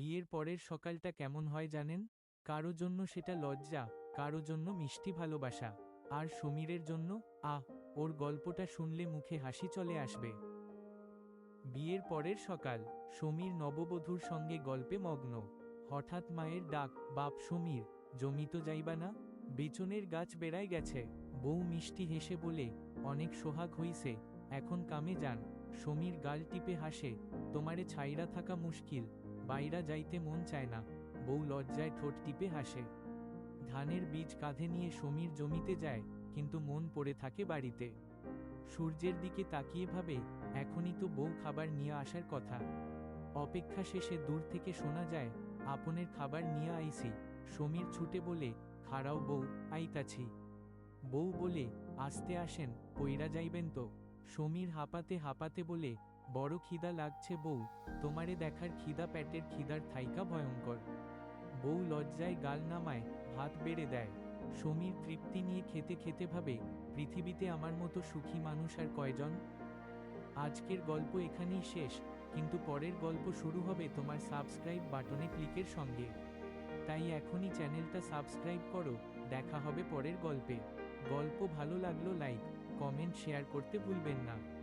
বিয়ের পরের সকালটা কেমন হয় জানেন? কারও জন্য সেটা লজ্জা, কারও জন্য মিষ্টি ভালোবাসা। আর সমীরের জন্য, আহ, ওর গল্পটা শুনলে মুখে হাসি চলে আসবে। বিয়ের পরের সকাল, সমীর নববধূর সঙ্গে গল্পে মগ্ন। হঠাৎ মায়ের ডাক, বাপ সমীর, জমি তো যাইবা না? বেচনের গাছ বেড়ায় গেছে। বউ মিষ্টি হেসে বলে, অনেক সোহাগ হইছে, এখন কামে যান। সমীর গাল টিপে হাসে, তোমারে ছাইরা থাকা মুশকিল। বাইরা যাইতে মন চায় না, বউ লজ্জায় ঠোঁট টিপে হাসে। ধানের বীজ কাঁধে নিয়ে সমীর জমিতে যায়, কিন্তু মন পড়ে থাকে বাড়িতে। সূর্যের দিকে তাকিয়ে ভাবে, এখনই তো বউ খাবার নিয়ে আসার কথা। অপেক্ষা শেষে দূর থেকে শোনা যায়, আপনের খাবার নিয়ে আইছি। সমীর ছুটে বলে, খাড়াও বউ, আইতাছি। বউ বলে, আসতে আসেন, পইরা যাইবেন তো। সমীর হাঁপাতে হাঁপাতে বলে বড় খিদা লাগছে বউ, তোমারে দেখার খিদা প্যাটের খিদার থাইকা ভয়ঙ্কর। বউ লজ্জায় গাল নামায়, ভাত বেড়ে দেয়। সমীর তৃপ্তি নিয়ে খেতে খেতে ভাবে, পৃথিবীতে আমার মতো সুখী মানুষ আর কয়জন? আজকের গল্প এখানেই শেষ, কিন্তু পরের গল্প শুরু হবে তোমার সাবস্ক্রাইব বাটনে ক্লিকের সঙ্গে। তাই এখনই চ্যানেলটা সাবস্ক্রাইব করো, দেখা হবে পরের গল্পে। গল্প ভালো লাগল লাইক, কমেন্ট, শেয়ার করতে ভুলবেন না।